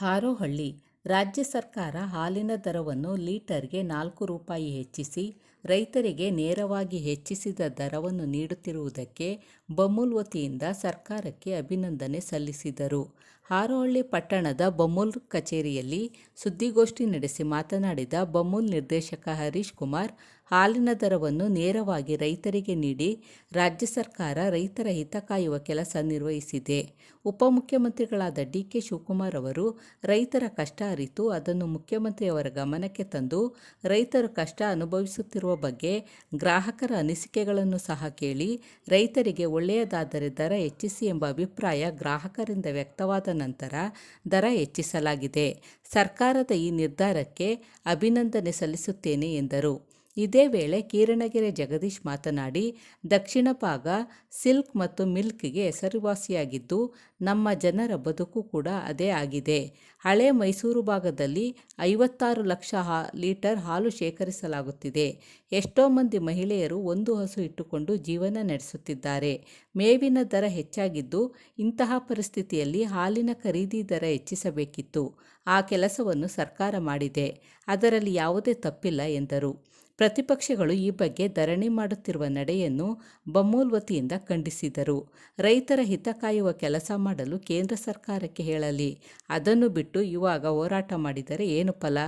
ಹಾರೋಹಳ್ಳಿ ರಾಜ್ಯ ಸರ್ಕಾರ ಹಾಲಿನ ದರವನ್ನು ಲೀಟರ್ಗೆ ನಾಲ್ಕು ರೂಪಾಯಿ ಹೆಚ್ಚಿಸಿ, ರೈತರಿಗೆ ನೇರವಾಗಿ ಹೆಚ್ಚಿಸಿದ ದರವನ್ನು ನೀಡುತ್ತಿರುವುದಕ್ಕೆ ಬಮೂಲ್ ವತಿಯಿಂದ ಸರ್ಕಾರಕ್ಕೆ ಅಭಿನಂದನೆ ಸಲ್ಲಿಸಿದರು. ಹಾರೋಹಳ್ಳಿ ಪಟ್ಟಣದ ಬಮೂಲ್ ಕಚೇರಿಯಲ್ಲಿ ಸುದ್ದಿಗೋಷ್ಠಿ ನಡೆಸಿ ಮಾತನಾಡಿದ ಬಮೂಲ್ ನಿರ್ದೇಶಕ ಹರೀಶ್ ಕುಮಾರ್ ಹಾಲಿನ ದರವನ್ನು ನೇರವಾಗಿ ರೈತರಿಗೆ ನೀಡಿ ರಾಜ್ಯ ಸರ್ಕಾರ ರೈತರ ಹಿತ ಕಾಯುವ ಕೆಲಸ ನಿರ್ವಹಿಸಿದೆ. ಉಪಮುಖ್ಯಮಂತ್ರಿಗಳಾದ ಡಿ ಕೆ ಶಿವಕುಮಾರ್ ಅವರು ರೈತರ ಕಷ್ಟ ಅರಿತು ಅದನ್ನು ಮುಖ್ಯಮಂತ್ರಿಯವರ ಗಮನಕ್ಕೆ ತಂದು ರೈತರು ಕಷ್ಟ ಅನುಭವಿಸುತ್ತಿರುವ ಬಗ್ಗೆ ಗ್ರಾಹಕರ ಅನಿಸಿಕೆಗಳನ್ನು ಸಹ ಕೇಳಿ ರೈತರಿಗೆ ಒಳ್ಳೆಯದಾದರೆ ದರ ಹೆಚ್ಚಿಸಿ ಎಂಬ ಅಭಿಪ್ರಾಯ ಗ್ರಾಹಕರಿಂದ ವ್ಯಕ್ತವಾದ ನಂತರ ದರ ಹೆಚ್ಚಿಸಲಾಗಿದೆ. ಸರ್ಕಾರದ ಈ ನಿರ್ಧಾರಕ್ಕೆ ಅಭಿನಂದನೆ ಸಲ್ಲಿಸುತ್ತೇನೆ ಎಂದರು. ಇದೇ ವೇಳೆ ಕೀರಣಗೆರೆ ಜಗದೀಶ್ ಮಾತನಾಡಿ, ದಕ್ಷಿಣ ಭಾಗ ಸಿಲ್ಕ್ ಮತ್ತು ಮಿಲ್ಕ್ಗೆ ಹೆಸರುವಾಸಿಯಾಗಿದ್ದು, ನಮ್ಮ ಜನರ ಬದುಕು ಕೂಡ ಅದೇ ಆಗಿದೆ. ಹಳೆ ಮೈಸೂರು ಭಾಗದಲ್ಲಿ ಐವತ್ತಾರು ಲಕ್ಷ ಹಾ, ಲೀಟರ್ ಹಾಲು ಶೇಖರಿಸಲಾಗುತ್ತಿದೆ. ಎಷ್ಟೋ ಮಂದಿ ಮಹಿಳೆಯರು ಒಂದು ಹಸು ಇಟ್ಟುಕೊಂಡು ಜೀವನ ನಡೆಸುತ್ತಿದ್ದಾರೆ. ಮೇವಿನ ದರ ಹೆಚ್ಚಾಗಿದ್ದು, ಇಂತಹ ಪರಿಸ್ಥಿತಿಯಲ್ಲಿ ಹಾಲಿನ ಖರೀದಿ ದರ ಹೆಚ್ಚಿಸಬೇಕಿತ್ತು. ಆ ಕೆಲಸವನ್ನು ಸರ್ಕಾರ ಮಾಡಿದೆ. ಅದರಲ್ಲಿ ಯಾವುದೇ ತಪ್ಪಿಲ್ಲ, ಎಂದರು. ಪ್ರತಿಪಕ್ಷಗಳು ಈ ಬಗ್ಗೆ ಧರಣಿ ಮಾಡುತ್ತಿರುವ ನಡೆಯನ್ನು ಬಮೂಲ್ ವತಿಯಿಂದ ಖಂಡಿಸಿದರು. ರೈತರ ಹಿತ ಕಾಯುವ ಕೆಲಸ ಮಾಡಲು ಕೇಂದ್ರ ಸರ್ಕಾರಕ್ಕೆ ಹೇಳಲಿ. ಅದನ್ನು ಬಿಟ್ಟು ಇವಾಗ ಹೋರಾಟ ಮಾಡಿದರೆ ಏನು ಫಲ?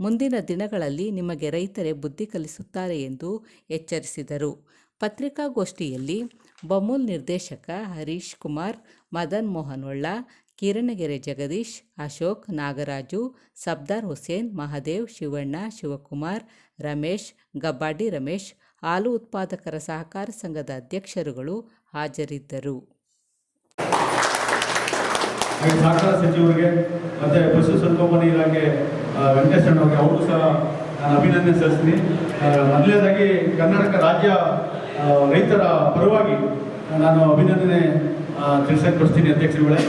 ಮುಂದಿನ ದಿನಗಳಲ್ಲಿ ನಿಮಗೆ ರೈತರೇ ಬುದ್ಧಿ ಕಲಿಸುತ್ತಾರೆ ಎಂದು ಎಚ್ಚರಿಸಿದರು. ಪತ್ರಿಕಾಗೋಷ್ಠಿಯಲ್ಲಿ ಬಮೂಲ್ ನಿರ್ದೇಶಕ ಹರೀಶ್ ಕುಮಾರ್, ಮದನ್ ಮೋಹನ್ ಒಳ್ಳ ಕಿರಣಗೆರೆ ಜಗದೀಶ್ ಅಶೋಕ್ ನಾಗರಾಜು ಸಬ್ದಾರ್ ಹುಸೇನ್ ಮಹದೇವ್ ಶಿವಣ್ಣ ಶಿವಕುಮಾರ್ ರಮೇಶ್ ಗಬ್ಬಾಡಿ ರಮೇಶ್ ಹಾಲು ಉತ್ಪಾದಕರ ಸಹಕಾರ ಸಂಘದ ಅಧ್ಯಕ್ಷರುಗಳು ಹಾಜರಿದ್ದರು. ಸಹಕಾರ ಸಚಿವರಿಗೆ ಮತ್ತೆ ಪಶುಸಂಗೋಪನೆ ಇಲಾಖೆ ಆ, ವೆಂಕಟೇಶಣ್ಣವ್ರಿಗೆ ಅವರು ಸಹ ನಾನು ಅಭಿನಂದನೆ ಸಲ್ಲಿಸ್ತೀನಿ. ಮೊದಲನೇದಾಗಿ ಕರ್ನಾಟಕ ರಾಜ್ಯ ರೈತರ ಪರವಾಗಿ ನಾನು ಅಭಿನಂದನೆ ತಿಳಿಸಕ್ಕೆ ಬರ್ತೀನಿ ಅಧ್ಯಕ್ಷರುಗಳೇ.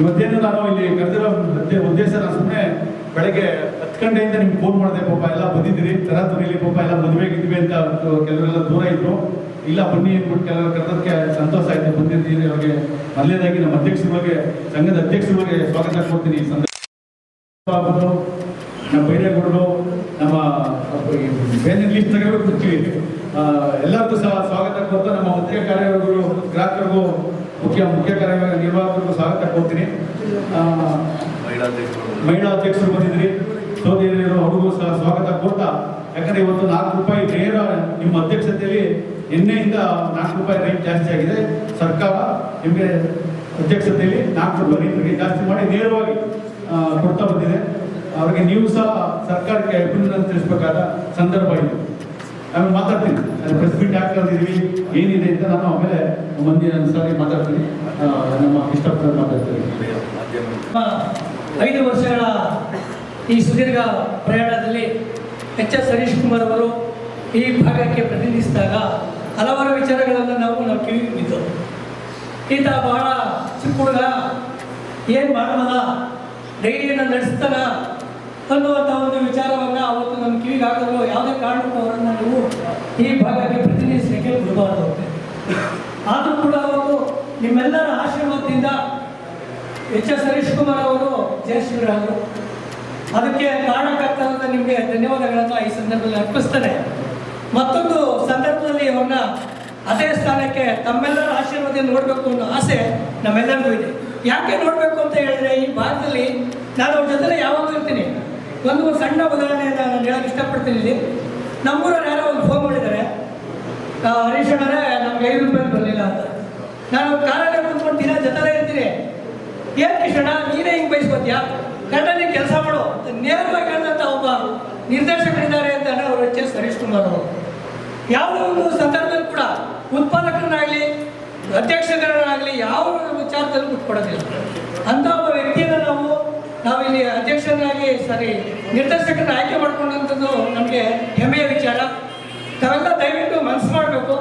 ಇವತ್ತೇನು ನಾನು ಇಲ್ಲಿ ಕರೆದಿರೋ ಉದ್ದೇ- ಉದ್ದೇಶ ನಾನು ಸುಮ್ಮನೆ ಬೆಳಗ್ಗೆ ಹತ್ತು ಗಂಟೆಯಿಂದ ನಿಮ್ಗೆ ಫೋನ್ ಮಾಡಿದೆ, ಪಾಪ ಎಲ್ಲ ಬಂದಿದ್ದೀರಿ, ತರಾತುರಿಲಿ ಪಾಪ ಎಲ್ಲ ಮದುವೆಗಿದ್ವಿ ಅಂತ ಕೆಲವರೆಲ್ಲ ದೂರ ಇದ್ರು. ಇಲ್ಲ ಬನ್ನಿ ಅಂದ್ಬಿಟ್ಟು ಕೆಲವರು ಕರೆದಕ್ಕೆ ಸಂತೋಷ ಆಯ್ತು, ಬಂದಿದ್ದೀರಿ ಅವ್ರಿಗೆ ಮೊದಲನೇದಾಗಿ ನಮ್ಮ ಅಧ್ಯಕ್ಷರುಗಳಿಗೆ ಸಂಘದ ಅಧ್ಯಕ್ಷರುಗಳಿಗೆ ಸ್ವಾಗತ ಕೊಡ್ತೀನಿ ಸಂದರ್ಭ. ನಮ್ಮ ಬೈರೇಗೌಡರು, ನಮ್ಮ ಬೇರೆ ಲಿಸ್ಟ್ ಕೊಡ್ತೀವಿ ಎಲ್ಲರಿಗೂ ಸಹ ಸ್ವಾಗತ ಕೊಡ್ತಾ ನಮ್ಮ ಮುಖ್ಯ ಕಾರ್ಯಗಳು ಗ್ರಾಹಕರಿಗೂ ಮುಖ್ಯ ಮುಖ್ಯ ಕಾರ್ಯ ನಿರ್ವಾಹಕರಿಗೂ ಸಹ ಕೊಡ್ತೀನಿ ಆ, ಮಹಿಳಾ ಅಧ್ಯಕ್ಷರು ಬಂದಿದ್ರಿ ಸೋದರಿಯರು ಅವ್ರಿಗೂ ಸಹ ಸ್ವಾಗತ ಕೊಡ್ತಾ ಯಾಕಂದ್ರೆ ಇವತ್ತು ನಾಲ್ಕು ರೂಪಾಯಿ ನೇರ ನಿಮ್ಮ ಅಧ್ಯಕ್ಷತೆಯಲ್ಲಿ ನಿನ್ನೆಯಿಂದ ನಾಲ್ಕು ರೂಪಾಯಿ ರೇಟ್ ಜಾಸ್ತಿ ಆಗಿದೆ. ಸರ್ಕಾರ ನಿಮಗೆ ಅಧ್ಯಕ್ಷತೆಯಲ್ಲಿ ನಾಲ್ಕು ರೂಪಾಯಿ ರೇಟ್ ಜಾಸ್ತಿ ಮಾಡಿ ನೇರವಾಗಿ ಕೊಡ್ತಾ ಬಂದಿದೆ. ಅವರಿಗೆ ನೀವು ಸಹ ಸರ್ಕಾರಕ್ಕೆ ಅಭಿನಂದನೆ ತಿಳಿಸಬೇಕಾದ ಸಂದರ್ಭ ಇದು. ನಾನು ಮಾತಾಡ್ತೀನಿ. ಪ್ರೆಸ್ ಮೀಟ್ ಯಾಕೆ ಕರೆದಿದ್ವಿ ಏನಿದೆ ಅಂತ ನಾನು ಆಮೇಲೆ ಮುಂದಿನ ಸಾರಿ ಮಾತಾಡ್ತೀನಿ. ನಮ್ಮ ಇಷ್ಟಪಟ್ಟು ಮಾತಾಡ್ತೀನಿ ಐದು ವರ್ಷಗಳ ಈ ಸುದೀರ್ಘ ಪ್ರಯಾಣದಲ್ಲಿ ಎಚ್ ಎಸ್ ಹರೀಶ್ ಕುಮಾರ್ ಅವರು ಈ ಭಾಗಕ್ಕೆ ಪ್ರತಿನಿಧಿಸಿದಾಗ ಹಲವಾರು ವಿಚಾರಗಳನ್ನು ನಾವು ನಾವು ಕಿವಿಗೆ ಬಿದ್ದು ಈತ ಬಹಳ ಚಿಕ್ಕ ಹುಡುಗ ಏನು ಮಾಡೋಣ ಡೈರಿಯನ್ನು ನಡೆಸ್ತಾನ ಅನ್ನುವಂಥ ಒಂದು ವಿಚಾರವನ್ನು ಅವತ್ತು ನಮ್ಮ ಕಿವಿಗೆ ಹಾಕಲು ಯಾವುದೇ ಕಾರಣಕ್ಕೂ ಅವರನ್ನು ನೀವು ಈ ಭಾಗಕ್ಕೆ ಪ್ರತಿನಿಧಿಸಲಿಕ್ಕೆ ಬಿಡಬಾರ್ದು ಆದರೂ ಕೂಡ ಅವತ್ತು ನಿಮ್ಮೆಲ್ಲರ ಆಶೀರ್ವಾದದಿಂದ ಎಚ್ ಎಸ್ ಹರೀಶ್ ಕುಮಾರ್ ಅವರು ಜಯಶ್ರೀರಾದರು ಅದಕ್ಕೆ ಕಾರಣಕರ್ತರಾದ ನಿಮಗೆ ಧನ್ಯವಾದಗಳನ್ನು ಈ ಸಂದರ್ಭದಲ್ಲಿ ಅರ್ಪಿಸ್ತಾರೆ ಮತ್ತೊಂದು ಸಂದರ್ಭದಲ್ಲಿ ಅವ್ರನ್ನ ಅದೇ ಸ್ಥಾನಕ್ಕೆ ತಮ್ಮೆಲ್ಲರ ಆಶೀರ್ವಾದದಿಂದ ನೋಡಬೇಕು ಅನ್ನೋ ಆಸೆ ನಮ್ಮೆಲ್ಲರಿಗೂ ಇದೆ. ಯಾಕೆ ನೋಡಬೇಕು ಅಂತ ಹೇಳಿದ್ರೆ ಈ ಭಾರತದಲ್ಲಿ ನಾನು ಅವ್ರ ಜೊತೆ ಯಾವಾಗಲೂ ಇರ್ತೀನಿ. ಒಂದು ಸಣ್ಣ ಉದಾಹರಣೆಯನ್ನು ನಾನು ಹೇಳಕ್ಕೆ ಇಷ್ಟಪಡ್ತೀನಿ. ಇಲ್ಲಿ ನಮ್ಮೂರವ್ರು ಯಾರೋ ಒಂದು ಫೋನ್ ಮಾಡಿದ್ದಾರೆ. ಹರೀಶ್ ಅಣ್ಣರೇ, ನಮ್ಗೆ ಐದು ರೂಪಾಯಿ ಬರಲಿಲ್ಲ ಅಂತ. ನಾನು ಕಾರಲ್ಲಿ ಕುತ್ಕೊಂಡು ದಿನ ಜೊತೆಲೇ ಇರ್ತೀನಿ. ಏನ್ ಕಿಶಣ ನೀನೇ ಹಿಂಗೆ ಬಯಸ್ಕೊತೀಯಾ ಗಂಡನೇ ಕೆಲಸ ಮಾಡು. ಅಂತ ನೇರವಾಗಿ ಹೇಳಿದಂತ ಒಬ್ಬ ನಿರ್ದೇಶಕರಿದ್ದಾರೆ ಅಂತ ಅವರು ಎಚ್ ಎಸ್ ಹರೀಶ್ ಕುಮಾರ್ ಯಾವುದೋ ಒಂದು ಸಂದರ್ಭದಲ್ಲಿ ಕೂಡ ಉತ್ಪಾದಕರನ್ನಾಗಲಿ ಅಧ್ಯಕ್ಷರಾಗಲಿ ಯಾವ ವಿಚಾರದಲ್ಲಿ ಬಿಟ್ಕೊಡೋದಿಲ್ಲ ಅಂತ ಒಬ್ಬ ವ್ಯಕ್ತಿ ನಾವಿಲ್ಲಿ ಅಧ್ಯಕ್ಷರಾಗಿ ಸಾರಿ ನಿರ್ದೇಶಕರನ್ನ ಆಯ್ಕೆ ಮಾಡಿಕೊಂಡಂಥದ್ದು ನಮಗೆ ಹೆಮ್ಮೆಯ ವಿಚಾರ. ತಾವೆಲ್ಲ ದಯವಿಟ್ಟು ಮನಸ್ಸು ಮಾಡಬೇಕು.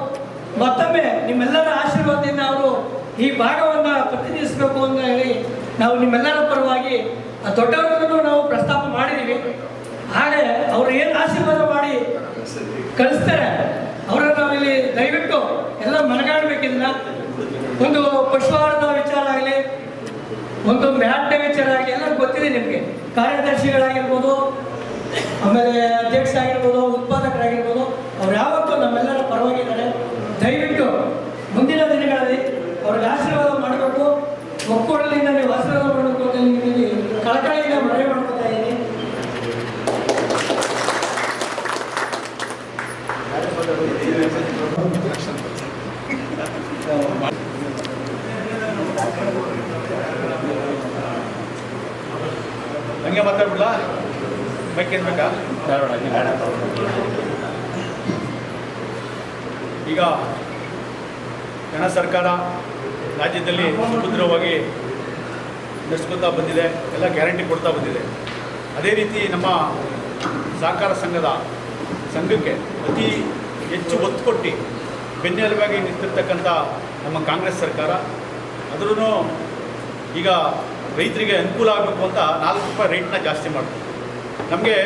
ಮತ್ತೊಮ್ಮೆ ನಿಮ್ಮೆಲ್ಲರ ಆಶೀರ್ವಾದದಿಂದ ಅವರು ಈ ಭಾಗವನ್ನು ಪ್ರತಿನಿಧಿಸಬೇಕು ಅಂತ ಹೇಳಿ ನಾವು ನಿಮ್ಮೆಲ್ಲರ ಪರವಾಗಿ ಆ ದೊಡ್ಡವರಿಗೂ ನಾವು ಪ್ರಸ್ತಾಪ ಮಾಡಿದ್ದೀವಿ. ಹಾಗೆ ಅವರು ಏನು ಆಶೀರ್ವಾದ ಮಾಡಿ ಕಳಿಸ್ತಾರೆ, ಅವರನ್ನು ನಾವಿಲ್ಲಿ ದಯವಿಟ್ಟು ಎಲ್ಲ ಮನಗಾಣಬೇಕಿಲ್ಲ ಒಂದು ಪಶುಹಾರದ ವಿಚಾರ ಆಗಲಿ ಒಂದು ಮ್ಯಾಟ್ ವಿಚಾರ ಆಗಿ ಎಲ್ಲ ಗೊತ್ತಿದೆ ನಿಮಗೆ. ಕಾರ್ಯದರ್ಶಿಗಳಾಗಿರ್ಬೋದು, ಆಮೇಲೆ ಅಧ್ಯಕ್ಷ ಆಗಿರ್ಬೋದು ಉತ್ಪಾದಕರಾಗಿರ್ಬೋದು, ಅವ್ರು ಯಾವತ್ತೂ ನಮ್ಮೆಲ್ಲರ ಪರವಾಗಿದ್ದಾರೆ. ದಯವಿಟ್ಟು ಮುಂದಿನ ದಿನಗಳಲ್ಲಿ ಅವ್ರಿಗೆ ಆಶೀರ್ವಾದ ಮಾಡಬೇಕು. ಒಕ್ಕೂಡಲಿಂದ ನೀವು ಆಶೀರ್ವಾದ ಮಾಡಬೇಕು ಅಂತ ನಿಮಗೆ ಕಳಕಳಿಯಿಂದ ಮನವಿ ಮಾಡ್ಕೊತಾ ಹಂಗೆ ಮಾತಾಡ್ಬಿಡ್ಲಾ? ಬೈಕ್ ಏನ್ ಬೇಕಾ? ಈಗ ಜನ ಸರ್ಕಾರ ರಾಜ್ಯದಲ್ಲಿ ಸುಭದ್ರವಾಗಿ ನಡೆಸ್ಕೊತಾ ಬಂದಿದೆ ಎಲ್ಲ ಗ್ಯಾರಂಟಿ ಕೊಡ್ತಾ ಬಂದಿದೆ. ಅದೇ ರೀತಿ ನಮ್ಮ ಸಹಕಾರ ಸಂಘದ ಸಂಘಕ್ಕೆ ಅತಿ ಹೆಚ್ಚು ಒತ್ತು ಕೊಟ್ಟು ಬೆನ್ನೆಲುಬಾಗಿ ನಿಂತಿರ್ತಕ್ಕಂಥ ನಮ್ಮ ಕಾಂಗ್ರೆಸ್ ಸರ್ಕಾರ. ಆದ್ರೂ ಈಗ ರೈತರಿಗೆ ಅನುಕೂಲ ಆಗಬೇಕು ಅಂತ ನಾಲ್ಕು ರೂಪಾಯಿ ರೇಟ್ನ ಜಾಸ್ತಿ ಮಾಡಬೇಕು ನಮಗೆ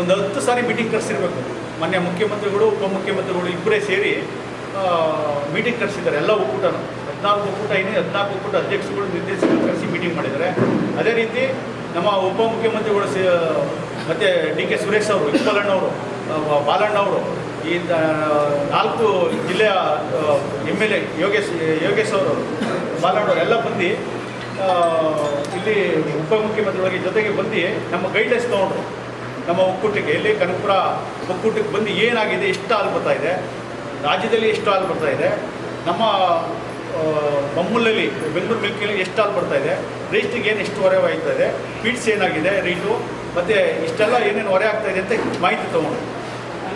ಒಂದು ಹತ್ತು ಸಾರಿ ಮೀಟಿಂಗ್ ಕರೆಸಿರ್ಬೇಕು. ಮೊನ್ನೆ ಮುಖ್ಯಮಂತ್ರಿಗಳು, ಉಪಮುಖ್ಯಮಂತ್ರಿಗಳು ಇಬ್ಬರೇ ಸೇರಿ ಮೀಟಿಂಗ್ ಕರೆಸಿದ್ದಾರೆ, ಎಲ್ಲ ಒಕ್ಕೂಟನು. ಹದಿನಾಲ್ಕು ಒಕ್ಕೂಟ ಏನಿದೆ, ಹದಿನಾಲ್ಕು ಒಕ್ಕೂಟ ಅಧ್ಯಕ್ಷಗಳು ನಿರ್ದೇಶಕರು ಕರೆಸಿ ಮೀಟಿಂಗ್ ಮಾಡಿದ್ದಾರೆ. ಅದೇ ರೀತಿ ನಮ್ಮ ಉಪಮುಖ್ಯಮಂತ್ರಿಗಳು ಸಿ, ಮತ್ತು ಡಿ ಕೆ ಸುರೇಶ್ ಅವರು ವಿಚಾಲಣ್ಣನವರು ಬಾಲಣ್ಣ ಅವರು, ಈ ನಾಲ್ಕು ಜಿಲ್ಲೆಯ M L A Yogesh Yogesh ಅವರು ಬಾಲಣ್ಣವರು ಎಲ್ಲ ಬಂದು ಇಲ್ಲಿ ಉಪಮುಖ್ಯಮಂತ್ರಿಗಳಿಗೆ ಜೊತೆಗೆ ಬಂದು ನಮ್ಮ ಗೈಡ್ಲೈನ್ಸ್ ತೊಗೊಂಡ್ರು ನಮ್ಮ ಒಕ್ಕೂಟಕ್ಕೆ ಇಲ್ಲಿ ಕನಕಪುರ ಒಕ್ಕೂಟಕ್ಕೆ ಬಂದು ಏನಾಗಿದೆ, ಎಷ್ಟು ಹಾಲು ಬರ್ತಾ ಇದೆ, ರಾಜ್ಯದಲ್ಲಿ ಎಷ್ಟು ಹಾಲು ಬರ್ತಾ ಇದೆ, ನಮ್ಮ ಬಮ್ಮುಲ್ಲಲ್ಲಿ ಬೊಮ್ಮಲಲ್ಲಿ ಬೆಂಗಳೂರು ಮಿಲ್ಕಲ್ಲಿ ಎಷ್ಟು ಹಾಲು ಬರ್ತಾ ಇದೆ ರೇಸ್ಟಿಗೆ ಏನು ಎಷ್ಟು ಹೊರೆ ಆಗ್ತಾ ಇದೆ ಫೀಡ್ಸ್ ಏನಾಗಿದೆ ರೇಟು ಮತ್ತು ಇಷ್ಟೆಲ್ಲ ಏನೇನು ಹೊರೆ ಆಗ್ತಾ ಇದೆ ಅಂತ ಮಾಹಿತಿ ತೊಗೊಂಡು.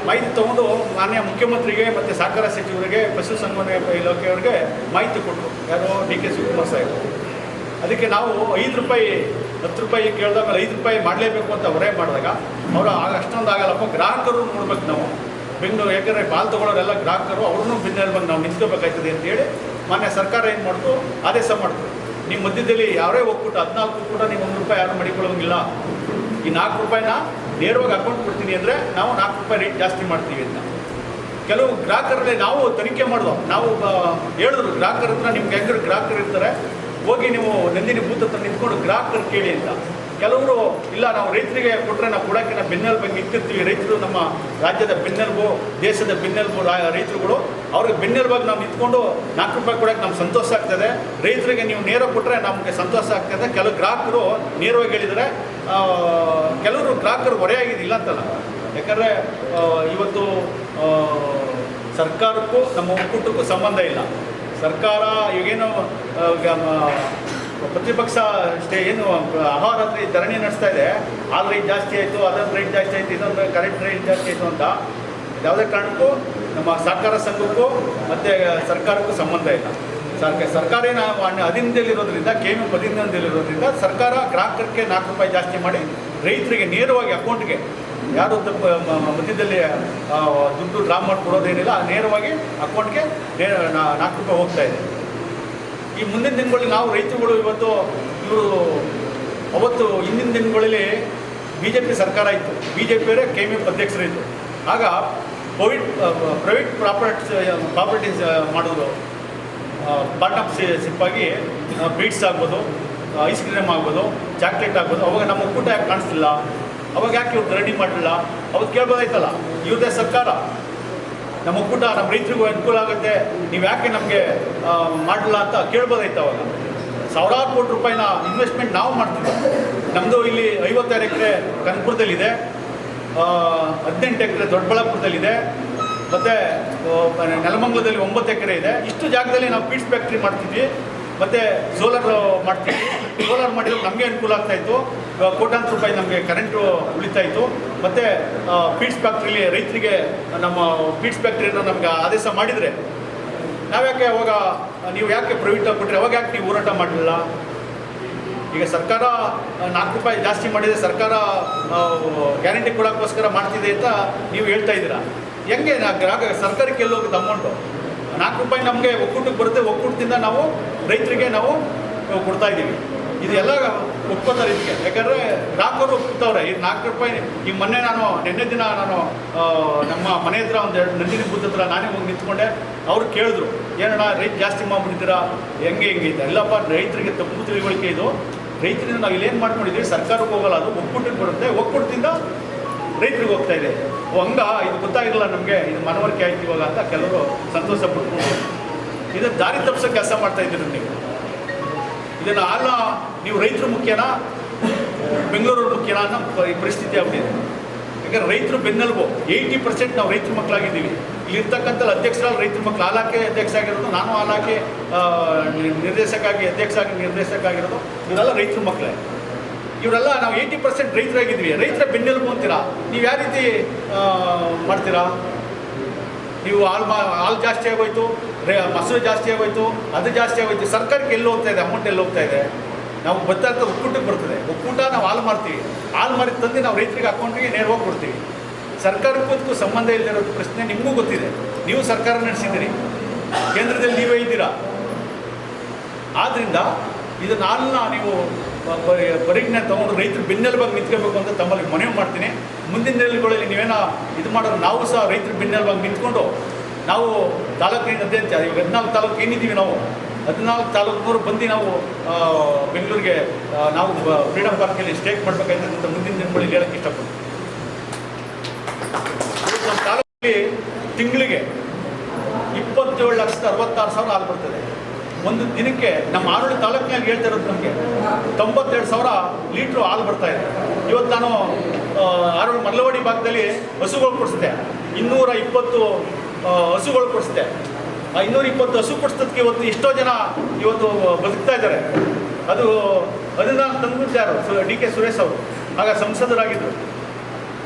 ಮಾಹಿತಿ ತೊಗೊಂಡು ಮಾನ್ಯ ಮುಖ್ಯಮಂತ್ರಿಗೆ ಮತ್ತು ಸಹಕಾರ ಸಚಿವರಿಗೆ ಪಶುಸಂಗೋಪನೆ ಇಲಾಖೆಯವರಿಗೆ ಮಾಹಿತಿ ಕೊಟ್ಟರು ಯಾರು ಡಿ ಕೆ ಶಿವಕುಮಾರ್ ಸಾಹೇಬರು ಅದಕ್ಕೆ ನಾವು ಐದು ರೂಪಾಯಿ, ಹತ್ತು ರೂಪಾಯಿ ಕೇಳಿದಾಗ ಐದು ರೂಪಾಯಿ ಮಾಡಲೇಬೇಕು ಅಂತ ಹೊರೆ ಮಾಡಿದಾಗ ಅವರು ಆಗ ಅಷ್ಟೊಂದು ಆಗಲ್ಲಪ್ಪ ಗ್ರಾಹಕರು ನೋಡ್ಬೇಕು ನಾವು. ಬೆಂಗಳೂರು ಯಾಕಂದರೆ ಬಾಲ್ ತೊಗೊಳೋರೆಲ್ಲ ಗ್ರಾಹಕರು, ಅವ್ರನ್ನೂ ಬಂದು ನಾವು ನಿಂತ್ಕೋಬೇಕಾಗ್ತದೆ ಅಂತೇಳಿ ಮಾನ್ಯ ಸರ್ಕಾರ ಏನು ಮಾಡ್ತು? ಆದೇಶ ಮಾಡ್ತು. ನಿಮ್ಮ ಮಧ್ಯದಲ್ಲಿ ಯಾರೇ ಒಕ್ಕೂಟ, ಹದಿನಾಲ್ಕು ಕೂಡ ನೀವು ಒಂದು ರೂಪಾಯಿ ಯಾರು ಮಡಿಕೊಳ್ಳೋಂಗಿಲ್ಲ. ಈ ನಾಲ್ಕು ರೂಪಾಯಿನ ನೇರವಾಗಿ ಅಕೌಂಟ್ ಕೊಡ್ತೀನಿ ಅಂದರೆ ನಾವು ನಾಲ್ಕು ರೂಪಾಯಿ ರೇಟ್ ಜಾಸ್ತಿ ಮಾಡ್ತೀವಿ ಅಂತ. ಕೆಲವು ಗ್ರಾಹಕರಲ್ಲಿ ನಾವು ತನಿಖೆ ಮಾಡಿದ್ವು ನಾವು ಹೇಳಿದ್ರು, ಗ್ರಾಹಕರ ಹತ್ರ ನಿಮ್ಗೆ ಹೆಂಗ್ರೆ ಗ್ರಾಹಕರು ಇರ್ತಾರೆ ಹೋಗಿ ನೀವು ನಂದಿನಿ ಬೂತ್ ಹತ್ರ ನಿಂತ್ಕೊಂಡು ಗ್ರಾಹಕರು ಕೇಳಿ ಅಂತ. ಕೆಲವರು, ಇಲ್ಲ, ನಾವು ರೈತರಿಗೆ ಕೊಟ್ಟರೆ ನಾವು ಕೊಡೋಕ್ಕೆ ನಾವು ಬೆನ್ನೆಲುಬಾಗಿ ನಿಂತಿರ್ತೀವಿ. ರೈತರು ನಮ್ಮ ರಾಜ್ಯದ ಬೆನ್ನೆಲುಬು, ದೇಶದ ಬೆನ್ನೆಲುಬು ರೈತರುಗಳು, ಅವ್ರಿಗೆ ಬೆನ್ನೆಲುಬಾಗಿ ನಾವು ನಿಂತ್ಕೊಂಡು ನಾಲ್ಕು ರೂಪಾಯಿ ಕೊಡೋಕ್ಕೆ ನಮ್ಗೆ ಸಂತೋಷ ಆಗ್ತದೆ. ರೈತರಿಗೆ ನೀವು ನೇರ ಕೊಟ್ಟರೆ ನಮಗೆ ಸಂತೋಷ ಆಗ್ತದೆ. ಕೆಲವು ಗ್ರಾಹಕರು ನೇರವಾಗಿ ಹೇಳಿದರೆ ಕೆಲವರು ಗ್ರಾಹಕರು ಹೊರೆಯಾಗಿದ್ದಿಲ್ಲ ಅಂತಲ್ಲ. ಯಾಕಂದರೆ ಇವತ್ತು ಸರ್ಕಾರಕ್ಕೂ ನಮ್ಮ ಒಕ್ಕೂಟಕ್ಕೂ ಸಂಬಂಧ ಇಲ್ಲ. ಸರ್ಕಾರ ಈಗೇನು ಪ್ರತಿಪಕ್ಷ ಸ್ಟೇ ಏನು ಅಹೋರಾತ್ರಿ ಧರಣಿ ನಡೆಸ್ತಾ ಇದೆ. ಆಲ್ ರೇಟ್ ಜಾಸ್ತಿ ಆಯಿತು ಅದರ ರೇಟ್ ಜಾಸ್ತಿ ಆಯಿತು ಇದೊಂದು ಕರೆಂಟ್ ರೇಟ್ ಜಾಸ್ತಿ ಆಯಿತು ಅಂತ ಯಾವುದೇ ಕಾರಣಕ್ಕೂ ನಮ್ಮ ಸಹಕಾರ ಸಂಘಕ್ಕೂ ಮತ್ತು ಸರ್ಕಾರಕ್ಕೂ ಸಂಬಂಧ ಇಲ್ಲ. ಸರ್ಕಾರ ಸರ್ಕಾರ ಏನು ಅಧೀನದಲ್ಲಿರೋದ್ರಿಂದ ಕೆ ಎಂ ಅಧೀನದಲ್ಲಿರೋದ್ರಿಂದ ಸರ್ಕಾರ ಗ್ರಾಹಕರಿಗೆ ನಾಲ್ಕು ರೂಪಾಯಿ ಜಾಸ್ತಿ ಮಾಡಿ ರೈತರಿಗೆ ನೇರವಾಗಿ ಅಕೌಂಟ್ಗೆ ಯಾರು ಮಧ್ಯದಲ್ಲಿ ದುಡ್ಡು ಡ್ರಾ ಮಾಡಿ ಕೊಡೋದೇನಿಲ್ಲ ನೇರವಾಗಿ ಅಕೌಂಟ್ಗೆ ನೇರ ನಾಲ್ಕು ರೂಪಾಯಿ ಹೋಗ್ತಾ ಇದೆ. ಈ ಮುಂದಿನ ದಿನಗಳಲ್ಲಿ ನಾವು ರೈತರುಗಳು ಇವತ್ತು, ಇವರು ಅವತ್ತು ಹಿಂದಿನ ದಿನಗಳಲ್ಲಿ ಬಿ ಜೆ ಪಿ ಸರ್ಕಾರ ಇತ್ತು ಬಿ ಜೆ ಪಿಯವರೇ ಕೆ ಎಂ ಎಫ್ ಅಧ್ಯಕ್ಷರಿದ್ದರು ಆಗ ಕೋವಿಡ್ ಪ್ರೈವೇಟ್ ಪ್ರಾಪರ್ಟೀಸ್ ಪ್ರಾಪರ್ಟೀಸ್ ಮಾಡೋದು ಪಾರ್ಟ್ನಪ್ ಸಿಪ್ಪಾಗಿ ಬೀಟ್ಸ್ ಆಗ್ಬೋದು ಐಸ್ ಕ್ರೀಮ್ ಆಗ್ಬೋದು ಚಾಕ್ಲೇಟ್ ಆಗ್ಬೋದು. ಅವಾಗ ನಮ್ಮ ಒಕ್ಕೂಟ ಯಾಕೆ ಕಾಣಿಸ್ತಿಲ್ಲ? ಅವಾಗ ಯಾಕೆ ಇವ್ರು ರೆಡಿ ಮಾಡಲಿಲ್ಲ? ಅವತ್ತು ಕೇಳ್ಬೋದಾಯ್ತಲ್ಲ ಇವ್ರದೇ ಸರ್ಕಾರ. ನಮ್ಮ ಒಕ್ಕೂಟ, ನಮ್ಮ ರೈತರಿಗೂ ಅನುಕೂಲ ಆಗುತ್ತೆ. ನೀವು ಯಾಕೆ ನಮಗೆ ಮಾಡಲಿಲ್ಲ ಅಂತ ಕೇಳ್ಬೋದಾಯ್ತು ಅವಾಗ. ಸಾವಿರಾರು ಕೋಟಿ ರೂಪಾಯಿನ ಇನ್ವೆಸ್ಟ್ಮೆಂಟ್ ನಾವು ಮಾಡ್ತೀವಿ. ನಮ್ಮದು ಇಲ್ಲಿ ಐವತ್ತಾರು ಎಕರೆ ಕನಕಪುರದಲ್ಲಿದೆ. ಹದಿನೆಂಟು ಎಕರೆ ದೊಡ್ಡಬಳ್ಳಾಪುರದಲ್ಲಿದೆ. ಮತ್ತು ನೆಲಮಂಗಲದಲ್ಲಿ ಒಂಬತ್ತು ಎಕರೆ ಇದೆ. ಇಷ್ಟು ಜಾಗದಲ್ಲಿ ನಾವು ಪೀಟ್ಸ್ ಫ್ಯಾಕ್ಟ್ರಿ ಮಾಡ್ತಿದ್ವಿ. ಮತ್ತು ಸೋಲಾರ್ ಮಾಡ್ತೀವಿ. ಸೋಲಾರ್ ಮಾಡಿದ್ರೆ ನಮಗೆ ಅನುಕೂಲ ಆಗ್ತಾಯಿತ್ತು ಕೋಟ್ಯಾಂತರ ರೂಪಾಯಿ ನಮಗೆ ಕರೆಂಟು ಉಳಿತಾ ಇತ್ತು. ಮತ್ತು ಪೀಟ್ಸ್ ಫ್ಯಾಕ್ಟ್ರಿಲಿ ರೈತರಿಗೆ, ನಮ್ಮ ಪೀಡ್ಸ್ ಫ್ಯಾಕ್ಟ್ರಿಯನ್ನು ನಮ್ಗೆ ಆದೇಶ ಮಾಡಿದರೆ, ನಾವ್ಯಾಕೆ ಅವಾಗ, ನೀವು ಯಾಕೆ ಪ್ರೈವೇಟ್ ಕೊಟ್ಟರೆ ಅವಾಗ ಯಾಕೆ ನೀವು ಹೋರಾಟ ಮಾಡಲಿಲ್ಲ? ಈಗ ಸರ್ಕಾರ, ನಾಲ್ಕು ರೂಪಾಯಿ ಜಾಸ್ತಿ ಮಾಡಿದರೆ ಸರ್ಕಾರ ಗ್ಯಾರಂಟಿ ಕೊಡೋಕ್ಕೋಸ್ಕರ ಮಾಡ್ತಿದೆ ಅಂತ ನೀವು ಹೇಳ್ತಾ ಇದ್ದೀರಾ? ಹೆಂಗೆ ನಾ ಸರ್ಕಾರಕ್ಕೆ ಎಲ್ಲೋಗಿ ಅಮೌಂಟು ನಾಲ್ಕು ರೂಪಾಯಿ ನಮಗೆ ಒಕ್ಕೂಟಕ್ಕೆ ಬರುತ್ತೆ, ಒಕ್ಕೂಟದಿಂದ ನಾವು ರೈತರಿಗೆ ನಾವು ಕೊಡ್ತಾ ಇದ್ದೀವಿ. ಇದೆಲ್ಲ ಒಪ್ಕೋತಾರೆ ಇದಕ್ಕೆ ಯಾಕಂದರೆ ಗ್ರಾಹಕರು ಒಪ್ಪುತ್ತವ್ರೆ, ಈ ನಾಲ್ಕು ರೂಪಾಯಿ ಈಗ ಮೊನ್ನೆ ನಾನು, ನಿನ್ನೆ ದಿನ ನಾನು ನಮ್ಮ ಮನೆ ಹತ್ರ ಒಂದು ಎರಡು ನಂದಿನಿ ಬುದ್ಧ ಹತ್ರ ನಾನೇ ಹೋಗಿ ನಿಂತ್ಕೊಂಡೆ. ಅವ್ರು ಕೇಳಿದ್ರು, ಏನಣ್ಣ ರೈಟ್ ಜಾಸ್ತಿ ಮಾಡ್ಬಿಟ್ಟಿದ್ದೀರಾ? ಹೆಂಗೆ ಹೆಂಗೆ? ಇದೆ ಎಲ್ಲಪ್ಪ, ರೈತರಿಗೆ ತಪ್ಪು ತಿಳಿವಳಿಕೆ ಇದು. ರೈತರಿಂದ ನಾವು ಇಲ್ಲೇನು ಮಾಡ್ಕೊಂಡಿದ್ದೀವಿ? ಸರ್ಕಾರಕ್ಕೆ ಹೋಗಲ್ಲ, ಅದು ಒಕ್ಕೂಟಕ್ಕೆ ಬರುತ್ತೆ. ಒಕ್ಕೂಟದಿಂದ ರೈತರಿಗೆ ಹೋಗ್ತಾ ಇದೆ. ಹಂಗ ಇದು ಗೊತ್ತಾಗಿರಲ್ಲ ನಮಗೆ ಇದು ಮನವರಿಕೆ ಆಯ್ತು ಇವಾಗ ಅಂತ ಕೆಲವರು ಸಂತೋಷ ಪಟ್ಟು ಇದನ್ನು ದಾರಿ ತಪ್ಪಿಸೋ ಕೆಲಸ ಮಾಡ್ತಾ ಇದ್ದೀರಿ ನೀವು. ಇದನ್ನು ಅಲ್ಲ ನೀವು ರೈತರು ಮುಖ್ಯನಾ? ಬೆಂಗಳೂರು ಮುಖ್ಯನಾ ಅನ್ನೋ ಪ- ಪರಿಸ್ಥಿತಿ ಆಗ್ಬಿಟ್ಟಿದೆ ಯಾಕಂದ್ರೆ ರೈತರು ಬೆನ್ನೆಲುಬು ಏಯ್ಟಿ ಪರ್ಸೆಂಟ್ ನಾವು ರೈತರ ಮಕ್ಕಳಾಗಿದ್ದೀವಿ. ಇಲ್ಲಿರ್ತಕ್ಕಂಥ ಅಧ್ಯಕ್ಷರಲ್ಲಿ ರೈತರ ಮಕ್ಕಳು ಹಾಲಾಕೆ ಅಧ್ಯಕ್ಷ ಆಗಿರೋದು ನಾನು ಹಾಲಾಕೆ ಆ, ಆಗಿ ಅಧ್ಯಕ್ಷ ಆಗಿ ನಿರ್ದೇಶಕ ಆಗಿರೋದು ಇವರೆಲ್ಲ ರೈತರ ಮಕ್ಕಳೇ. ಇವರೆಲ್ಲ ನಾವು ಏಯ್ಟಿ ಪರ್ಸೆಂಟ್ ರೈತರಾಗಿದ್ವಿ ರೈತರ ಬೆನ್ನೆಲುಬು ಅಂತೀರಾ? ನೀವು ಯಾವ ರೀತಿ ಮಾಡ್ತೀರಾ? ನೀವು ಹಾಲು ಮಾ ಹಾಲು ಜಾಸ್ತಿ ಆಗೋಯ್ತು, ರೇ, ಮೊಸರು ಜಾಸ್ತಿ ಆಗೋಯ್ತು, ಅದು ಜಾಸ್ತಿ ಆಗೋಯ್ತು, ಸರ್ಕಾರಕ್ಕೆ ಎಲ್ಲಿ ಹೋಗ್ತಾ ಇದೆ? ಅಮೌಂಟ್ ಎಲ್ಲಿ ಹೋಗ್ತಾ ಇದೆ? ನಾವು ಗೊತ್ತಾಗ್ತಾ ಒಕ್ಕೂಟಕ್ಕೆ ಬರ್ತದೆ. ಒಕ್ಕೂಟ ನಾವು ಹಾಲು ಮಾರ್ತೀವಿ. ಹಾಲು ಮಾರಿ ತಂದು ನಾವು ರೈತರಿಗೆ ಅಕೌಂಟಿಗೆ ನೇರವಾಗಿ ಕೊಡ್ತೀವಿ. ಸರ್ಕಾರಕ್ಕೂ ಸಂಬಂಧ ಇಲ್ಲದಿರೋ ಪ್ರಶ್ನೆ ನಿಮಗೂ ಗೊತ್ತಿದೆ. ನೀವು ಸರ್ಕಾರ ನಡೆಸಿದ್ದೀರಿ. ಕೇಂದ್ರದಲ್ಲಿ ನೀವೇ ಇದ್ದೀರಾ? ಆದ್ದರಿಂದ ಇದನ್ನ ನೀವು ಬ- ತೊಗೊಂಡು ರೈತರು ಬೆನ್ನೆಲುಬಾಗಿ ನಿಂತ್ಕೋಬೇಕು ಅಂತ ತಮ್ಮಲ್ಲಿ ಮನವಿ ಮಾಡ್ತೀನಿ. ಮುಂದಿನ ದಿನಗಳಲ್ಲಿ ನೀವೇನೋ ಇದು ಮಾಡೋದು, ನಾವು ಸಹ ರೈತರು ಬೆನ್ನೆಲುಬಾಗಿ ನಿಂತ್ಕೊಂಡು ನಾವು ತಾಲೂಕಿನ ಅಧ್ಯಕ್ಷ, ಇವಾಗ ಹದಿನಾಲ್ಕು ತಾಲೂಕು ಏನಿದ್ದೀವಿ ನಾವು, ಹದಿನಾಲ್ಕು ತಾಲೂಕಿನವರು ಬಂದು ನಾವು ಬೆಂಗಳೂರಿಗೆ ನಾವು ಫ್ರೀಡಮ್ ಪಾರ್ಕಲ್ಲಿ ಸ್ಟೇಕ್ ಮಾಡಬೇಕಾಯ್ತು ಅಂತ ಮುಂದಿನ ದಿನಗಳಲ್ಲಿ ಹೇಳಕ್ಕೆ ಇಷ್ಟಪಡ್ತೀನಿ. ತಿಂಗಳಿಗೆ ಇಪ್ಪತ್ತೇಳು ಲಕ್ಷದ ಅರವತ್ತಾರು ಸಾವಿರ ಹಾಲು ಒಂದು ದಿನಕ್ಕೆ ನಮ್ಮ ಆರೋಗ್ಯ ತಾಲೂಕಿನಲ್ಲಿ ಹೇಳ್ತಾ ಇರೋದು ನಮಗೆ, ತೊಂಬತ್ತೆರಡು ಸಾವಿರ ಲೀಟ್ರ್ ಹಾಲು ಬರ್ತಾ ಇದೆ. ಇವತ್ತು ನಾನು ಆರೋಗ್ಯ ಮಲ್ಲವಾಡಿ ಭಾಗದಲ್ಲಿ ಹಸುಗಳು ಕೊಡಿಸಿದೆ ಇನ್ನೂರ ಇಪ್ಪತ್ತು ಹಸುಗಳು ಕೊಡಿಸಿದೆ ಆ ಇನ್ನೂರ ಇಪ್ಪತ್ತು ಹಸು ಕೊಡಿಸೋದಕ್ಕೆ ಇವತ್ತು ಎಷ್ಟೋ ಜನ ಇವತ್ತು ಬದುಕ್ತಾ ಇದ್ದಾರೆ. ಅದು ಅದನ್ನು ಸು, ಡಿ ಕೆ ಸುರೇಶ್ ಅವರು. ಆಗ ಸಂಸದರಾಗಿದ್ದರು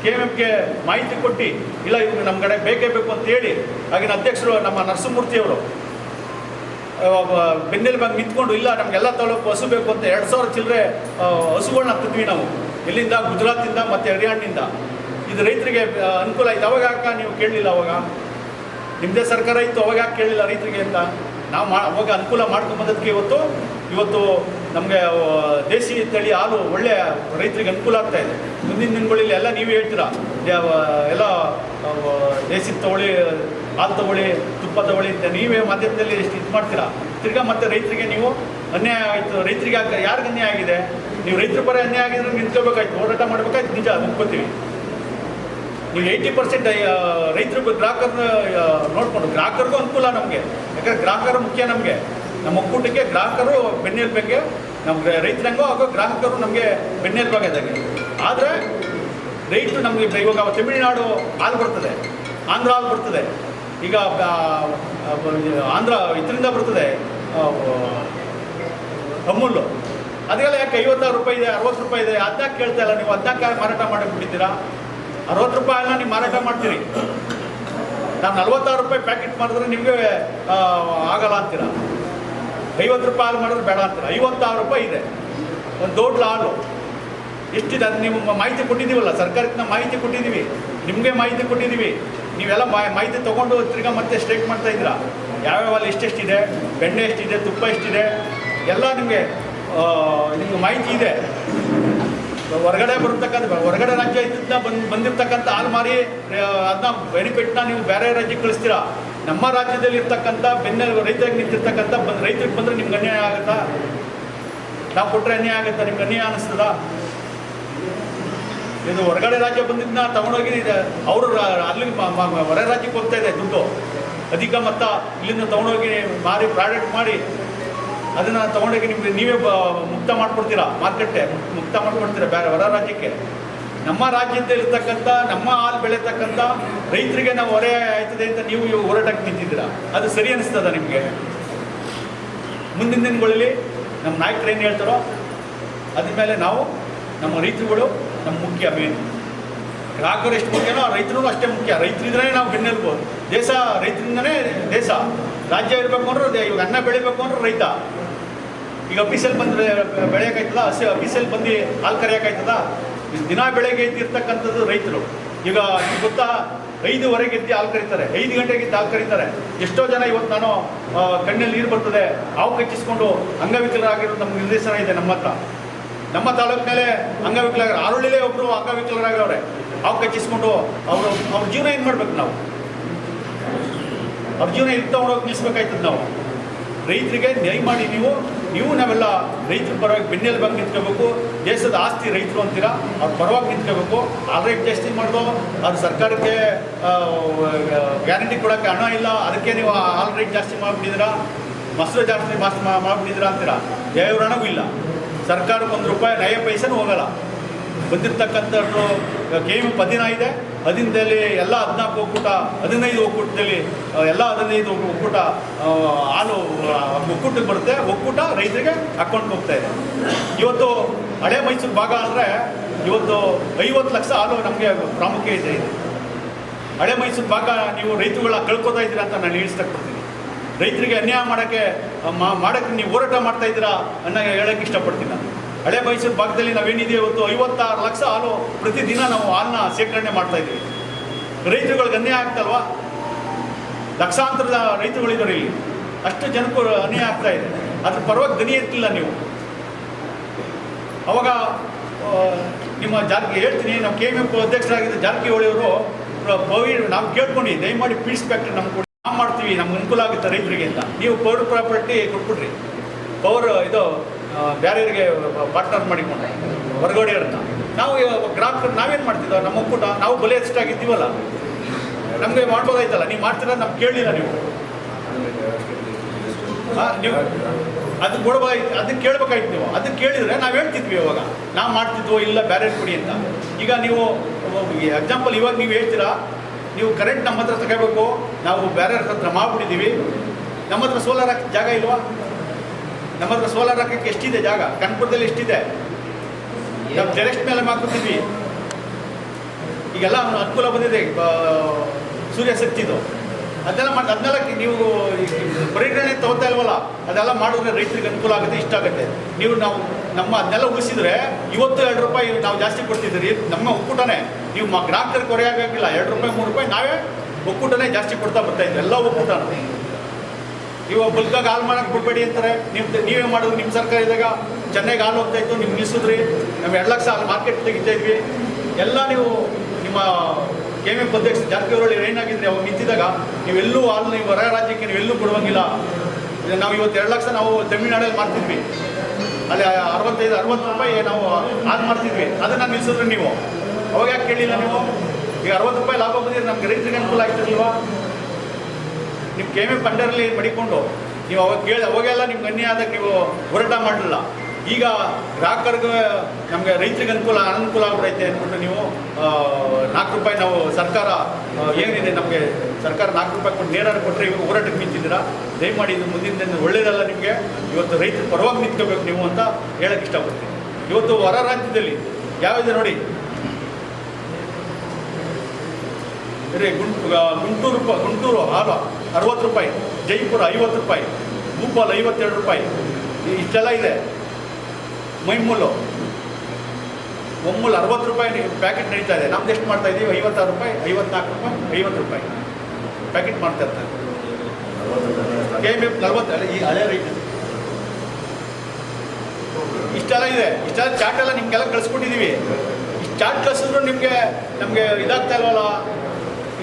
ಕೆ ಎಂ ಎಫ್ಗೆ ಮಾಹಿತಿ ಕೊಟ್ಟು, ಇಲ್ಲ ಇವ್ರಿಗೆ ನಮ್ಮ ಕಡೆ ಬೇಕೇ ಬೇಕು ಅಂತ ಹೇಳಿ ಆಗಿನ ಅಧ್ಯಕ್ಷರು ನಮ್ಮ ನರಸಿಂಹಮೂರ್ತಿಯವರು ಬೆನ್ನೆಲುಬಾಗಿ ನಿಂತ್ಕೊಂಡು, ಇಲ್ಲ, ನಮಗೆಲ್ಲ ತಾಲೂಕು ಹಸು ಬೇಕು ಅಂತ ಎರಡು ಸಾವಿರ ಚಿಲ್ಲರೆ ಹಸುಗಳನ್ನ ಹಾಕ್ತಿದ್ವಿ ನಾವು. ಎಲ್ಲಿಂದ? ಗುಜರಾತಿಂದ ಮತ್ತು ಹರಿಯಾಣದಿಂದ. ಇದು ರೈತರಿಗೆ ಅನುಕೂಲ ಆಯ್ತು. ಅವಾಗ ಯಾಕೆ ನೀವು ಕೇಳಲಿಲ್ಲ ಅವಾಗ? ನಿಮ್ಮದೇ ಸರ್ಕಾರ ಇತ್ತು, ಅವಾಗ ಯಾಕೆ ಕೇಳಲಿಲ್ಲ ರೈತರಿಗೆ ಅಂತ? ನಾವು ಮಾ, ಅವಾಗ ಅನುಕೂಲ ಮಾಡ್ಕೊಂಡು ಬಂದದಕ್ಕೆ ಇವತ್ತು ಇವತ್ತು ನಮಗೆ ದೇಸಿ ತಳಿ ಹಾಲು ಒಳ್ಳೆಯ ರೈತರಿಗೆ ಅನುಕೂಲ ಆಗ್ತಾ ಇದೆ. ಮುಂದಿನ ದಿನಗಳಲ್ಲಿ ಎಲ್ಲ ನೀವೇ ಹೇಳ್ತೀರಾ? ಎಲ್ಲ ದೇಸಿ ತಗೊಳ್ಳಿ ಹಾಲು ತಗೊಳ್ಳಿ ತುಪ್ಪ ತಗೊಳ್ಳಿ ಅಂತ ನೀವೇ ಮಾಧ್ಯಮದಲ್ಲಿ ಎಷ್ಟು ಇದು ಮಾಡ್ತೀರಾ? ತಿರ್ಗಾ ಮತ್ತೆ ರೈತರಿಗೆ ನೀವು ಅನ್ಯಾಯ ಆಯಿತು. ರೈತರಿಗೆ ಆಗ ಯಾರಿಗೆ ಅನ್ಯಾಯ ಆಗಿದೆ? ನೀವು ರೈತರ ಪರ ಅನ್ಯಾಯ ಆಗಿದ್ರೆ ನಿಂತ್ಕೋಬೇಕಾಯ್ತು. ಹೋರಾಟ ಮಾಡಬೇಕಾಯ್ತು. ನಿಜ ಒಪ್ಕೋತೀವಿ. ನೀವು ಏಯ್ಟಿ ಪರ್ಸೆಂಟ್ ರೈತರು ಗ್ರಾಹಕರನ್ನ ನೋಡಿಕೊಂಡು. ಗ್ರಾಹಕರಿಗೂ ಅನುಕೂಲ ನಮಗೆ. ಯಾಕಂದ್ರೆ ಗ್ರಾಹಕರು ಮುಖ್ಯ ನಮಗೆ. ನಮ್ಮ ಒಕ್ಕೂಟಕ್ಕೆ ಗ್ರಾಹಕರು ಬೆನ್ನೆಲುಬಾಗೆ ನಮ್ಗೆ ರೈತರಂಗೋ ಹಾಗೂ ಗ್ರಾಹಕರು ನಮಗೆ ಬೆನ್ನೆಲುಬಾಗಿದ್ದಾಗೆ ಆದರೆ ರೈತರು ನಮಗೆ ಇವಾಗ ತಮಿಳುನಾಡು ಹಾಲು ಬರ್ತದೆ. ಆಂಧ್ರ ಹಾಲು ಬರ್ತದೆ. ಈಗ ಆಂಧ್ರ, ಇದರಿಂದ ಬರ್ತದೆ ಅಮೂಲು ಅದೆಲ್ಲ ಯಾಕೆ ಐವತ್ತಾರು ರೂಪಾಯಿ ಇದೆ, ಅರವತ್ತು ರೂಪಾಯಿ ಇದೆ? ಅದನ್ನ ಕೇಳ್ತಾ ಇಲ್ಲ. ನೀವು ಅದನ್ನ ಮಾರಾಟ ಮಾಡಿಬಿಟ್ಟಿದ್ದೀರಾ? ಅರವತ್ತು ರೂಪಾಯಿನ ನೀವು ಮಾರಾಟ ಮಾಡ್ತೀರಿ. ನಾನು ನಲ್ವತ್ತಾರು ರೂಪಾಯಿ ಪ್ಯಾಕೆಟ್ ಮಾಡಿದ್ರೆ ನಿಮಗೆ ಆಗಲ್ಲ ಅಂತೀರ? ಐವತ್ತು ರೂಪಾಯಿ ಹಾಲು ಮಾಡಿದ್ರೆ ಬೇಡ ಅಂತೀರ? ಐವತ್ತಾರು ರೂಪಾಯಿ ಇದೆ. ಒಂದು ದೊಡ್ಡ ಹಾಲು. ಎಷ್ಟಿದೆ ಅದು ನೀವು ಮಾಹಿತಿ ಕೊಟ್ಟಿದ್ದೀವಲ್ಲ ಸರ್ಕಾರಕ್ಕೆ ಮಾಹಿತಿ ಕೊಟ್ಟಿದ್ದೀವಿ. ನಿಮಗೆ ಮಾಹಿತಿ ಕೊಟ್ಟಿದ್ದೀವಿ. ನೀವೆಲ್ಲ ಮಾಹಿತಿ ತೊಗೊಂಡು ತಿರ್ಗಾ ಮತ್ತೆ ಸ್ಟ್ರೈಕ್ ಮಾಡ್ತಾ ಇದ್ದೀರಾ? ಯಾವ್ಯಾವ ಅಲ್ಲಿ ಎಷ್ಟೆಷ್ಟಿದೆ? ಬೆಣ್ಣೆ ಎಷ್ಟಿದೆ? ತುಪ್ಪ ಎಷ್ಟಿದೆ? ಎಲ್ಲ ನಿಮಗೆ ನಿಮ್ಗೆ ಮಾಹಿತಿ ಇದೆ. ಹೊರಗಡೆ ಬರ್ತಕ್ಕಂಥ, ಹೊರಗಡೆ ರಾಜ್ಯ ಇದ್ದಿದ್ದ ಬಂದು, ಬಂದಿರ್ತಕ್ಕಂಥ ಹಾಲು ಮಾರಿ ಅದನ್ನ ಬೆನಿಫಿಟ್ನ ನೀವು ಬೇರೆ ರಾಜ್ಯಕ್ಕೆ ಕಳಿಸ್ತೀರಾ? ನಮ್ಮ ರಾಜ್ಯದಲ್ಲಿ ಇರ್ತಕ್ಕಂಥ ಬೆನ್ನ ರೈತರಿಗೆ ನಿಂತಿರ್ತಕ್ಕಂಥ ಬಂದು ರೈತರಿಗೆ ಬಂದರೆ ನಿಮ್ಗೆ ಅನ್ಯಾಯ ಆಗುತ್ತಾ? ನಾವು ಕೊಟ್ಟರೆ ಅನ್ಯಾಯ ಆಗುತ್ತಾ? ನಿಮ್ಗೆ ಅನ್ಯಾಯ ಅನ್ನಿಸ್ತದಾ ಇದು ಹೊರಗಡೆ ರಾಜ್ಯ ಬಂದಿದ್ದನ್ನ ತಗೊಂಡೋಗಿ ಅವರು ಅಲ್ಲಿ ಹೊರ ರಾಜ್ಯಕ್ಕೆ ಹೋಗ್ತಾ ಇದೆ ದುಡ್ಡು. ಅಧಿಕ ಮೊತ್ತ ಇಲ್ಲಿಂದ ತಗೊಂಡೋಗಿ ಮಾರಿ ಪ್ರಾಡಕ್ಟ್ ಮಾಡಿ ಅದನ್ನು ತಗೊಂಡೋಗಿ ನಿಮಗೆ ನೀವೇ ಮುಕ್ತ ಮಾಡಿಕೊಡ್ತೀರಾ ಮಾರ್ಕೆಟ್ಗೆ ಮುಕ್ತ ಮಾಡಿಕೊಡ್ತೀರಾ ಬೇರೆ ಹೊರ ರಾಜ್ಯಕ್ಕೆ? ನಮ್ಮ ರಾಜ್ಯದಲ್ಲಿರ್ತಕ್ಕಂಥ, ನಮ್ಮ ಹಾಲು ಬೆಳೀತಕ್ಕಂಥ ರೈತರಿಗೆ ನಾವು ಹೊರೆ ಆಯ್ತದೆ ಅಂತ ನೀವು ಇವಾಗ ಹೋರಾಟಕ್ಕೆ ನಿಂತಿದ್ದೀರಾ? ಅದು ಸರಿ ಅನಿಸ್ತದ ನಿಮಗೆ? ಮುಂದಿನ ದಿನಗಳಲ್ಲಿ ನಮ್ಮ ನಾಯಕರು ಏನು ಹೇಳ್ತಾರೋ ಅದ್ರ ಮೇಲೆ ನಾವು ನಮ್ಮ ರೈತರುಗಳು ನಮ್ಮ ಮುಖ್ಯ ಮೇನ್ ಗ್ರಾಹಕರು ಎಷ್ಟು ಮುಖ್ಯನೋ ರೈತರು ಅಷ್ಟೇ ಮುಖ್ಯ. ರೈತರಿದ್ರೆ ನಾವು ಬೆನ್ನೆಲುಬು. ದೇಶ ರೈತರಿಂದನೇ ದೇಶ. ರಾಜ್ಯ ಇರಬೇಕು ಅಂದ್ರೆ ಇವಾಗ ಅನ್ನ ಬೆಳಿಬೇಕು ಅಂದ್ರೆ ರೈತ. ಈಗ ಅಫೀಸಲ್ಲಿ ಬಂದರೆ ಬೆಳೆಯೋಕ್ಕಾಯ್ತದ ಹಸಿ ಅಫೀಸಲ್ಲಿ ಬಂದು ಹಾಲು ಕರೆಯೋಕ್ಕಾಯ್ತದ ದಿನ ಬೆಳಗ್ಗೆ ಎದ್ದಿರ್ತಕ್ಕಂಥದ್ದು ರೈತರು. ಈಗ ನಿಮ್ಗೆ ಗೊತ್ತಾ? ಐದುವರೆಗೆ ಎದ್ದು ಹಾಲು ಕರೀತಾರೆ. ಐದು ಗಂಟೆಗೆ ಎದ್ದು ಹಾಲು ಕರೀತಾರೆ. ಎಷ್ಟೋ ಜನ ಇವತ್ತು ನಾನು ಕಣ್ಣಲ್ಲಿ ನೀರು ಬರ್ತದೆ. ಹಾವು ಕಚ್ಚಿಸ್ಕೊಂಡು ಅಂಗವಿಕಲರಾಗಿರೋದು ನಮ್ಮ ನಿರ್ದೇಶನ ಇದೆ ನಮ್ಮ ಹತ್ರ. ನಮ್ಮ ತಾಲೂಕಿನಲ್ಲೇ ಅಂಗವಿಕಲರ ಆರೋಳಿಲೇ ಒಬ್ಬರು ಅಂಗವಿಕಲರಾಗವ್ರೆ ಅವ್ರು ಕಚ್ಚಿಸ್ಕೊಂಡು ಅವರು, ಅವ್ರ ಜೀವನ ಏನು ಮಾಡ್ಬೇಕು ನಾವು? ಅವ್ರ ಜೀವನ ಇಲ್ಲಿ ತಗೊಂಡೋಗಿ ನಿಲ್ಲಿಸ್ಬೇಕಾಯ್ತದ ನಾವು. ರೈತರಿಗೆ ನ್ಯಾಯ ಮಾಡಿ ನೀವು ನೀವು ನಾವೆಲ್ಲ ರೈತರ ಪರವಾಗಿ ಬೆನ್ನೆಲುಬಾಗಿ ನಿಂತ್ಕೋಬೇಕು, ದೇಶದ ಆಸ್ತಿ ರೈತರು ಅಂತೀರಾ, ಅವ್ರ ಪರವಾಗಿ ನಿಂತ್ಕೋಬೇಕು. ರೇಟ್ ಜಾಸ್ತಿ ಮಾಡೋದು, ಅದು ಸರ್ಕಾರಕ್ಕೆ ಗ್ಯಾರಂಟಿ ಕೊಡೋಕ್ಕೆ ಹಣ ಇಲ್ಲ, ಅದಕ್ಕೆ ನೀವು ಆಲ್ ರೇಟ್ ಜಾಸ್ತಿ ಮಾಡಿಬಿಟ್ಟಿದ್ದೀರಾ, ಮೊಸರು ಜಾಸ್ತಿ ಮಾಸ್ ಮಾಡಿಬಿಟ್ಟಿದ್ದೀರಾ ಅಂತೀರಾ? ದೇವ್ರ ಹಣವೂ ಇಲ್ಲ. ಸರ್ಕಾರಕ್ಕೆ ಒಂದು ರೂಪಾಯಿ ನಯ ಪೈಸೆನೂ ಹೋಗಲ್ಲ. ಬಂದಿರತಕ್ಕಂಥದ್ದು ಕೆ ಪದಿನ ಇದೆ. ಹದಿನದಲ್ಲಿ ಎಲ್ಲ ಹದಿನಾಲ್ಕು ಒಕ್ಕೂಟ, ಹದಿನೈದು ಒಕ್ಕೂಟದಲ್ಲಿ ಎಲ್ಲ ಹದಿನೈದು ಒಕ್ಕೂಟ ಹಾಲು ಒಕ್ಕೂಟಕ್ಕೆ ಬರುತ್ತೆ. ಒಕ್ಕೂಟ ರೈತರಿಗೆ ಅಕೌಂಟ್ ಹೋಗ್ತಾ ಇದೆ. ಇವತ್ತು ಹಳೆ ಮೈಸೂರು ಭಾಗ ಅಂದರೆ ಇವತ್ತು ಐವತ್ತು ಲಕ್ಷ ಹಾಲು ನಮಗೆ ಪ್ರಾಮುಖ್ಯ ಇದೆ. ಹಳೆ ಮೈಸೂರು ಭಾಗ ನೀವು ರೈತರುಗಳ ಕಳ್ಕೊತಾ ಇದ್ದೀರಾ ಅಂತ ನಾನು ಇಷ್ಟಪಡ್ತೀನಿ ರೈತರಿಗೆ ಅನ್ಯಾಯ ಮಾಡೋಕ್ಕೆ ಮಾಡೋಕ್ಕೆ ನೀವು ಹೋರಾಟ ಮಾಡ್ತಾ ಇದ್ದೀರಾ ಅನ್ನೋ ಹೇಳೋಕ್ಕೆ ಇಷ್ಟಪಡ್ತೀನಿ ನಾನು ಹಳೆ ಮೈಸೂರು ಭಾಗದಲ್ಲಿ ನಾವೇನಿದೆ ಇವತ್ತು ಐವತ್ತಾರು ಲಕ್ಷ ಹಾಲು ಪ್ರತಿದಿನ ನಾವು ಹಾಲನ್ನ ಶೇಖರಣೆ ಮಾಡ್ತಾ ಇದ್ದೀವಿ. ರೈತರುಗಳಿಗೆ ಅನ್ಯಾಯ ಆಗ್ತಲ್ವಾ? ಲಕ್ಷಾಂತರದ ರೈತರುಗಳಿದ್ದಾರೆ ಇಲ್ಲಿ. ಅಷ್ಟು ಜನಕ್ಕೂ ಅನ್ಯಾಯ ಆಗ್ತಾ ಇದೆ. ಅದ್ರ ಪರವಾಗಿ ದನಿ ಎತ್ತಿಲ್ಲ ನೀವು. ಅವಾಗ ನಿಮ್ಮ ಜಾರ್ಕಿ ಹೇಳ್ತೀನಿ, ನಮ್ಮ ಕೆ ಎಂ ಎಫ್ ಅಧ್ಯಕ್ಷರಾಗಿದ್ದ ಜಾರಕಿಹೊಳಿ ಅವರು ಪವಿ ನಾವು ಕೇಳ್ಕೊಂಡು ದಯಮಾಡಿ ಫ್ಯಾಕ್ಟ್ರಿ ನಮ್ಗೆ ಮಾಡ್ತೀವಿ ನಮ್ಗೆ ಅನುಕೂಲ ಆಗುತ್ತೆ ರೈತರಿಗೆ ಅಂತ. ನೀವು ಪೌರ್ ಪ್ರಾಪರ್ಟಿ ಕೊಟ್ಬಿಡ್ರಿ. ಪೌರ್ ಇದು ಬೇರೆಯವರಿಗೆ ಪಾರ್ಟ್ನರ್ ಮಾಡಿಕೊಂಡೆ ಹೊರಗಡೆ ಅಂತ ನಾವು ಗ್ರಾಹಕರು ನಾವೇನು ಮಾಡ್ತಿದ್ದೋ ನಮ್ಮ ಒಕ್ಕೂಟ ನಾವು ಬಲೆ ಎಷ್ಟಾಗಿದ್ದೀವಲ್ಲ ನಮಗೆ ಮಾಡ್ಬೋದಾಯ್ತಲ್ಲ? ನೀವು ಮಾಡ್ತೀರ ನಮ್ಗೆ ಕೇಳಲಿಲ್ಲ ನೀವು. ಆ, ನೀವು ಅದು ಕೊಡ್ಬೇಕಾಯ್ತು ಅದಕ್ಕೆ ಕೇಳ್ಬೇಕಾಯ್ತು ನೀವು. ಅದಕ್ಕೆ ಕೇಳಿದ್ರೆ ನಾವು ಹೇಳ್ತಿದ್ವಿ ಇವಾಗ. ನಾವು ಮಾಡ್ತಿದ್ವೋ ಇಲ್ಲ ಬೇರೆ ಕೊಡಿ ಅಂತ. ಈಗ ನೀವು ಎಕ್ಸಾಂಪಲ್ ಇವಾಗ ನೀವು ಹೇಳ್ತೀರಾ ನೀವು ಕರೆಂಟ್ ನಮ್ಮ ಹತ್ರ ತಗೋಬೇಕು ನಾವು ಬೇರೆ ಹತ್ರ ಮಾಡ್ಬಿಟ್ಟಿದ್ದೀವಿ. ನಮ್ಮ ಹತ್ರ ಸೋಲಾರ್ ಹಾಕಕ್ಕೆ ಜಾಗ ಇಲ್ವಾ? ನಮ್ಮ ಹತ್ರ ಸೋಲಾರ್ ಹಾಕಕ್ಕೆ ಎಷ್ಟಿದೆ ಜಾಗ? ಕನ್ಪುರದಲ್ಲಿ ಎಷ್ಟಿದೆ? ನಾವು ಟೆರೆಸ್ಟ್ ಮೇಲೆ ಹಾಕುತ್ತಿದ್ವಿ ಈಗೆಲ್ಲ ಅನುಕೂಲ ಬಂದಿದೆ ಸೂರ್ಯ ಶಕ್ತಿದು ಅದೆಲ್ಲ ಮಾಡಿ ಅದನ್ನೆಲ್ಲ ನೀವು ಪರಿಗಣನೆ ತಗೋತಾ ಇಲ್ವಲ್ಲ, ಅದೆಲ್ಲ ಮಾಡಿದ್ರೆ ರೈತರಿಗೆ ಅನುಕೂಲ ಆಗುತ್ತೆ, ಇಷ್ಟ ಆಗುತ್ತೆ. ನೀವು ನಾವು ನಮ್ಮ ಅದನ್ನೆಲ್ಲ ಉಳಿಸಿದ್ರೆ ಇವತ್ತು ಎರಡು ರೂಪಾಯಿ ನಾವು ಜಾಸ್ತಿ ಕೊಡ್ತಿದ್ದೀರಿ, ನಮ್ಮ ಒಕ್ಕೂಟನೇ. ನೀವು ಮ ಗ್ರಾಹಕರಿಗೆ ಕೊರೆ ಆಗೋಕ್ಕಿಲ್ಲ ಎರಡು ರೂಪಾಯಿ, ಮೂರು ರೂಪಾಯಿ, ನಾವೇ ಒಕ್ಕೂಟನೇ ಜಾಸ್ತಿ ಕೊಡ್ತಾ ಬರ್ತಾ ಇದ್ದೀವಿ, ಎಲ್ಲ ಒಕ್ಕೂಟ. ನೀವು ಬಲ್ಕಾಗಿ ಹಾಲು ಮಾಡಕ್ಕೆ ಬಿಡಬೇಡಿ ಅಂತಾರೆ, ನೀವು ನೀವೇ ಮಾಡೋದು ನಿಮ್ಮ ಸರ್ಕಾರ ಇದ್ದಾಗ ಚೆನ್ನೈಗೆ ಹಾಲು ಹೋಗ್ತಾ ಇತ್ತು, ನಿಮ್ಗೆ ನಿಲ್ಲಿಸಿದ್ರಿ ನಾವು ಎರಡು ಲಕ್ಷ ಹಾಲು ಮಾರ್ಕೆಟ್ ತೆಗಿತಾ ಇದ್ವಿ. ಎಲ್ಲ ನೀವು ನಿಮ್ಮ ಕೆ ಎಂ ಎಫ್ ಅಧ್ಯಕ್ಷ ಜಾರಕಿಹೊಳಿ ಏನಾಗಿದ್ರೆ ಅವ್ರು ನಿಂತಿದ್ದಾಗ ನೀವೆಲ್ಲೂ ಹಾಲು ನೀವು ಹೊರ ರಾಜ್ಯಕ್ಕೆ ನೀವೆಲ್ಲೂ ಕೊಡುವಂಗಿಲ್ಲ. ನಾವು ಇವತ್ತು ಎರಡು ಲಕ್ಷ ನಾವು ತಮಿಳ್ನಾಡಲ್ಲಿ ಮಾಡ್ತಿದ್ವಿ ಅಲ್ಲಿ ಅರವತ್ತೈದು, ಅರವತ್ತು ರೂಪಾಯಿ ನಾವು ಹಾಲು ಮಾಡ್ತಿದ್ವಿ ಅದನ್ನು ನಿಲ್ಸಿದ್ರೆ ನೀವು. ಅವಾಗ ಯಾಕೆ ಕೇಳಿಲ್ಲ ನೀವು? ಈಗ ಅರವತ್ತು ರೂಪಾಯಿ ಲಾಭ ಬಂದಿದ್ರೆ ನಮ್ಗೆ ರೈತರಿಗೆ ಅನುಕೂಲ ಆಗ್ತಿರ್ಲಿಲ್ವಾ? ನಿಮ್ಮ ಕೆ ಎಂ ಎಫ್ ಅಂಡರಲ್ಲಿ ಮಡಿಕೊಂಡು, ನೀವು ಅವಾಗ ಕೇಳಿ, ಅವಾಗೆಲ್ಲ ನಿಮ್ಗೆ ಅನ್ಯಾಯ ಆದಾಗ ನೀವು ಹೋರಾಟ ಮಾಡಲಿಲ್ಲ. ಈಗ ಗ್ರಾಹಕರಿಗೆ ನಮಗೆ ರೈತರಿಗೆ ಅನುಕೂಲ, ಅನನುಕೂಲ ಆಗ್ಬಿಡೈತೆ ಅಂದ್ಬಿಟ್ಟು ನೀವು ನಾಲ್ಕು ರೂಪಾಯಿ ನಾವು ಸರ್ಕಾರ ಏನಿದೆ ನಮಗೆ ಸರ್ಕಾರ ನಾಲ್ಕು ರೂಪಾಯಿ ಕೊಟ್ಟು ನೇರ ಕೊಟ್ಟರೆ ಇವಾಗ ಹೋರಾಟಕ್ಕೆ ನಿಂತಿದ್ದೀರಾ? ದಯಮಾಡಿ ಇದು ಮುಂದಿನ ದಿನ ಒಳ್ಳೇದಲ್ಲ ನಿಮಗೆ. ಇವತ್ತು ರೈತರ ಪರವಾಗಿ ನಿಂತ್ಕೋಬೇಕು ನೀವು ಅಂತ ಹೇಳಕ್ಕೆ ಇಷ್ಟಪಡ್ತೀನಿ. ಇವತ್ತು ಹೊರ ರಾಜ್ಯದಲ್ಲಿ ಯಾವಿದೆ ನೋಡಿ? ಗುಂಟೂರು ರೂಪಾಯಿ ಗುಂಟೂರು ಹಾಲು ಅರವತ್ತು ರೂಪಾಯಿ, ಜೈಪುರ ಐವತ್ತು ರೂಪಾಯಿ, ಭೂಪಾಲ್ ಐವತ್ತೆರಡು ರೂಪಾಯಿ. ಇಷ್ಟೆಲ್ಲ ಇದೆ. ಮೈಮೂಲು ಒಮ್ಮೂಲು ಅರವತ್ತು ರೂಪಾಯಿ ಪ್ಯಾಕೆಟ್ ನಡೀತಾ ಇದೆ. ನಮ್ದು ಎಷ್ಟು ಮಾಡ್ತಾ ಇದ್ದೀವಿ ಐವತ್ತಾರು ರೂಪಾಯಿ, ಐವತ್ನಾಲ್ಕು ರೂಪಾಯಿ, ಐವತ್ತು ರೂಪಾಯಿ. ಪ್ಯಾಕೆಟ್ ಮಾಡ್ತಾ ಇರ್ತಾರೆ. ಕೆ ಎಂ ಎಫ್ ನಲ್ವತ್ತು ಈ ಹಳೆ ರೈಟ್ ಇಷ್ಟೆಲ್ಲ ಇದೆ. ಇಷ್ಟೆಲ್ಲ ಚಾಟ್ ಎಲ್ಲ ನಿಮಗೆಲ್ಲ ಕಳಿಸ್ಕೊಟ್ಟಿದ್ದೀವಿ ಇಷ್ಟು ಚಾಟ್ ಕಳಿಸಿದ್ರು ನಿಮಗೆ ನಮಗೆ ಇದಾಗ್ತಾ ಇಲ್ವಲ್ಲ?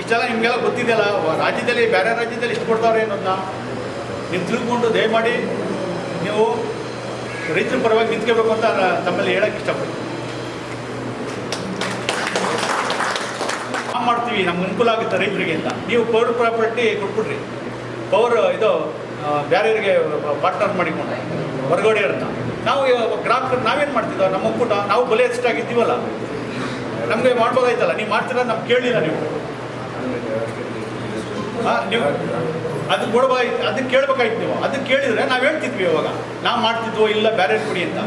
ಇಷ್ಟೆಲ್ಲ ನಿಮಗೆಲ್ಲ ಗೊತ್ತಿದೆಯಲ್ಲ? ರಾಜ್ಯದಲ್ಲಿ, ಬೇರೆ ರಾಜ್ಯದಲ್ಲಿ ಇಷ್ಟು ಕೊಡ್ತಾವ್ರೆ ಅನ್ನೋದನ್ನ ನೀವು ತಿಳ್ಕೊಂಡು ದಯಮಾಡಿ ನೀವು ರೈತರ ಪರವಾಗಿ ನಿಂತ್ಕೋಬೇಕು ಅಂತ ತಮ್ಮಲ್ಲಿ ಹೇಳಕ್ಕೆ ಇಷ್ಟಪಡ್ತೀನಿ. ಮಾಡ್ತೀವಿ ನಮ್ಗೆ ಅನುಕೂಲ ಆಗುತ್ತೆ ರೈತರಿಗೆ ಅಂತ. ನೀವು ಪವರ್ ಪ್ರಾಪರ್ಟಿ ಕೊಟ್ಬಿಡ್ರಿ. ಪವರ್ ಇದು ಆ, ಬ್ಯಾರೆಯವರಿಗೆ ಪಾರ್ಟ್ನರ್ ಮಾಡಿಕೊಂಡು ಅಂತ. ನಾವು ಗ್ರಾಹಕರು ನಾವೇನು ಮಾಡ್ತಿದ್ದೋ ನಮ್ಮ ಒಕ್ಕೂಟ ನಾವು ಬಲೆ ಎಷ್ಟಾಗಿದ್ದೀವಲ್ಲ ನಮಗೆ ಮಾಡ್ಬೋದಾಯ್ತಲ್ಲ. ನೀವು ಮಾಡ್ತೀರ ನಮ್ಗೆ ಕೇಳಿಲ್ಲ ನೀವು. ಹಾಂ ನೀವು ಅದು ಕೊಡ್ಬೇಕಾಯ್ತು ಅದಕ್ಕೆ ಕೇಳಬೇಕಾಯ್ತು ನೀವು. ಅದಕ್ಕೆ ಕೇಳಿದ್ರೆ ನಾವು ಹೇಳ್ತಿದ್ವಿ ಇವಾಗ. ನಾವು ಮಾಡ್ತಿದ್ವೋ ಇಲ್ಲ ಬೇರೆ ಕೊಡಿ ಅಂತ.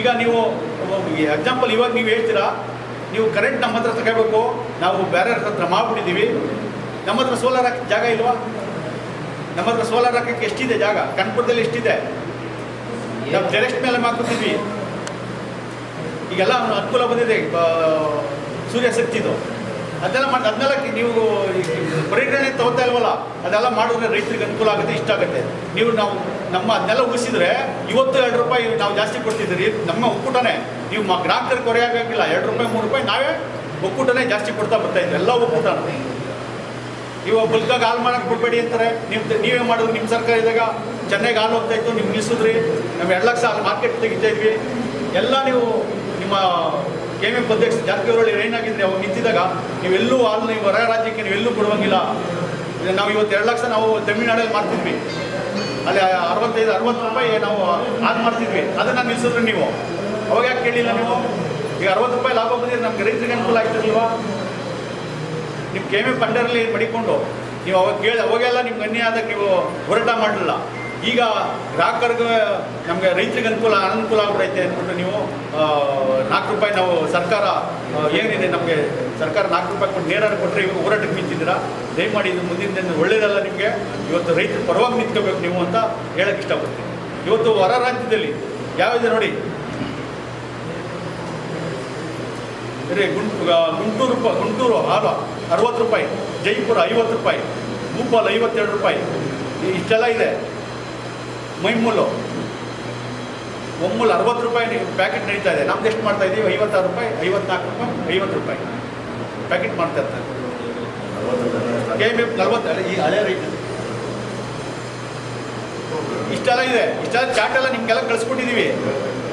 ಈಗ ನೀವು ಎಕ್ಸಾಂಪಲ್ ಇವಾಗ ನೀವು ಹೇಳ್ತೀರಾ, ನೀವು ಕರೆಂಟ್ ನಮ್ಮ ಹತ್ರ ತಗೋಬೇಕು, ನಾವು ಬೇರೆ ಹತ್ರ ಮಾಡ್ಬಿಟ್ಟಿದ್ದೀವಿ. ನಮ್ಮ ಹತ್ರ ಸೋಲಾರ್ ಹಾಕಿ ಜಾಗ ಇಲ್ವಾ? ನಮ್ಮ ಹತ್ರ ಸೋಲಾರ್ ಹಾಕಕ್ಕೆ ಎಷ್ಟಿದೆ ಜಾಗ? ಕಣ್ಪುರದಲ್ಲಿ ಎಷ್ಟಿದೆ? ನಾವು ಜೆರೆಸ್ಟ್ ಮೇಲೆ ಹಾಕುತ್ತಿದ್ವಿ ಈಗೆಲ್ಲ ಅನುಕೂಲ ಬಂದಿದೆ ಸೂರ್ಯ ಶಕ್ತಿದು. ಅದೆಲ್ಲ ಮಾಡಿ ಅದನ್ನೆಲ್ಲ ನೀವು ಪರಿಗಣನೆ ತಗೋತಾ ಇಲ್ವಲ್ಲ, ಅದೆಲ್ಲ ಮಾಡಿದ್ರೆ ರೈತರಿಗೆ ಅನುಕೂಲ ಆಗುತ್ತೆ, ಇಷ್ಟ ಆಗುತ್ತೆ. ನೀವು ನಾವು ನಮ್ಮ ಅದನ್ನೆಲ್ಲ ಉಳಿಸಿದ್ರೆ ಇವತ್ತು ಎರಡು ರೂಪಾಯಿ ನಾವು ಜಾಸ್ತಿ ಕೊಡ್ತಿದ್ದೀರಿ, ನಮ್ಮ ಒಕ್ಕೂಟನೇ, ನೀವು ಮ ಗ್ರಾಹಕರಿಗೆ ಕೊರೆ ಆಗಿಲ್ಲ ಎರಡು ರೂಪಾಯಿ, ಮೂರು ರೂಪಾಯಿ, ನಾವೇ ಒಕ್ಕೂಟನೇ ಜಾಸ್ತಿ ಕೊಡ್ತಾ ಬರ್ತಾ ಇದ್ದೀವಿ, ಎಲ್ಲ ಒಕ್ಕೂಟ ನೀವು ಬಲ್ಕಾಗಿ ಹಾಲು ಮಾಡೋಕ್ಕೆ ಬಿಡಬೇಡಿ ಅಂತಾರೆ, ನೀವು ನೀವೇ ಮಾಡೋದು ನಿಮ್ಮ ಸರ್ಕಾರ ಇದ್ದಾಗ ಚೆನ್ನಾಗಿ ಹಾಲು ಹೋಗ್ತಾ ಇತ್ತು ನೀವು ನಿಲ್ಲಿಸಿದ್ರಿ ನಾವು ಎರಡು ಲಕ್ಷ ಮಾರ್ಕೆಟ್ ತೆಗಿತಾ ಇದ್ವಿ. ಎಲ್ಲ ನೀವು ನಿಮ್ಮ ಕೆ ಎಂ ಎಫ್ ಅಧ್ಯಕ್ಷ ರೈನ್ ಏನಾಗಿದ್ರೆ ಅವಾಗ ನಿಂತಿದ್ದಾಗ ನೀವೆಲ್ಲೂ ಹಾಲು ನೀವು ಹೊರ ರಾಜ್ಯಕ್ಕೆ ನೀವೆಲ್ಲೂ ಕೊಡುವಂಗಿಲ್ಲ. ನಾವು ಇವತ್ತು ಎರಡು ಲಕ್ಷ ನಾವು ತಮಿಳ್ನಾಡಲ್ಲಿ ಮಾಡ್ತಿದ್ವಿ ಅಲ್ಲಿ ಅರವತ್ತೈದು, ಅರವತ್ತು ರೂಪಾಯಿ ನಾವು ಹಾಲು ಮಾಡ್ತಿದ್ವಿ ಅದನ್ನು ನಿಲ್ಲಿಸಿದ್ರೆ ನೀವು. ಅವಾಗ ಯಾಕೆ ಕೇಳಿಲ್ಲ ನೀವು? ಈಗ ಅರವತ್ತು ರೂಪಾಯಿ ಲಾಭ ಬಂದಿದ್ರೆ ನಮ್ಗೆ ರೈತರಿಗೆ ಅನುಕೂಲ ಆಗ್ತಿರ್ಲಿಲ್ವಾ? ನಿಮ್ಮ ಕೆ ಎಂ ಎಫ್ ಅಂಡರಲ್ಲಿ ಮಡಿಕೊಂಡು, ನೀವು ಅವಾಗ ಕೇಳಿ, ಅವಾಗೆಲ್ಲ ನಿಮ್ಗೆ ಅನ್ಯಾಯ ಆದಾಗ ನೀವು ಹೋರಾಟ ಮಾಡಲಿಲ್ಲ. ಈಗ ಗ್ರಾಹಕರಿಗೆ ನಮಗೆ ರೈತರಿಗೆ ಅನುಕೂಲ, ಅನನುಕೂಲ ಆಗ್ಬಿಟ್ಟೈತೆ ಅಂದ್ಬಿಟ್ಟು ನೀವು ನಾಲ್ಕು ರೂಪಾಯಿ ನಾವು ಸರ್ಕಾರ ಏನಿದೆ ನಮಗೆ ಸರ್ಕಾರ ನಾಲ್ಕು ರೂಪಾಯಿ ಕೊಟ್ಟು ನೇರ ಕೊಟ್ಟರೆ ಇವಾಗ ಹೋರಾಟಕ್ಕೆ ನಿಂತಿದ್ದೀರಾ? ದಯಮಾಡಿ ಇದು ಮುಂದಿನ ದಿನ ಒಳ್ಳೇದಲ್ಲ ನಿಮಗೆ. ಇವತ್ತು ರೈತರ ಪರವಾಗಿ ನಿಂತ್ಕೋಬೇಕು ನೀವು ಅಂತ ಹೇಳಕ್ಕೆ ಇಷ್ಟಪಡ್ತೀನಿ. ಇವತ್ತು ಹೊರ ರಾಜ್ಯದಲ್ಲಿ ಯಾವಿದೆ ನೋಡಿ? ಬೇರೆ ಗುಂಟು ಗುಂಟೂರು ರೂಪಾಯಿ ಗುಂಟೂರು ಹಾಲು ಅರವತ್ತು ರೂಪಾಯಿ, ಜೈಪುರ ಐವತ್ತು ರೂಪಾಯಿ, ಭೂಪಾಲ್ ಐವತ್ತೆರಡು ರೂಪಾಯಿ. ಇಷ್ಟೆಲ್ಲ ಇದೆ. ಮೈಮೂಲು. ಒಮ್ಮೂಲು ಅರವತ್ತು ರೂಪಾಯಿ ಪ್ಯಾಕೆಟ್ ನಡೀತಾ ಇದೆ. ನಮ್ದು ಎಷ್ಟು ಮಾಡ್ತಾ ಇದ್ದೀವಿ ಐವತ್ತಾರು ರೂಪಾಯಿ, ಐವತ್ನಾಲ್ಕು ರೂಪಾಯಿ, ಐವತ್ತು ರೂಪಾಯಿ. ಪ್ಯಾಕೆಟ್ ಮಾಡ್ತಾ ಇರ್ತಾರೆ. ಕೆ ಎಂ ಎಫ್ ನಲ್ವತ್ತು ಈ ಹಳೆ ರೈಟ್ ಇಷ್ಟೆಲ್ಲ ಇದೆ. ಇಷ್ಟೆಲ್ಲ ಚಾಟ್ ಎಲ್ಲ ನಿಮಗೆಲ್ಲ ಕಳಿಸ್ಕೊಟ್ಟಿದ್ದೀವಿ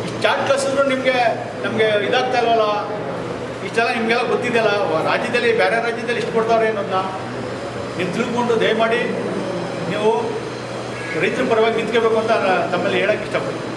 ಇಷ್ಟು ಚಾಟ್ ಕಳಿಸಿದ್ರು ನಿಮಗೆ ನಮಗೆ ಇದಾಗ್ತಾ ಇಲ್ವಲ್ಲ? ಇಷ್ಟೆಲ್ಲ ನಿಮಗೆಲ್ಲ ಗೊತ್ತಿದೆಯಲ್ಲ? ರಾಜ್ಯದಲ್ಲಿ, ಬೇರೆ ರಾಜ್ಯದಲ್ಲಿ ಇಷ್ಟು ಕೊಡ್ತಾವ್ರೆ ಅನ್ನೋದನ್ನ ನೀವು ತಿಳ್ಕೊಂಡು ದಯಮಾಡಿ ನೀವು ರೈತರ ಪರವಾಗಿ ನಿಂತ್ಕೋಬೇಕು ಅಂತ ತಮ್ಮಲ್ಲಿ ಹೇಳಕ್ಕೆ ಇಷ್ಟಪಡ್ತೀನಿ.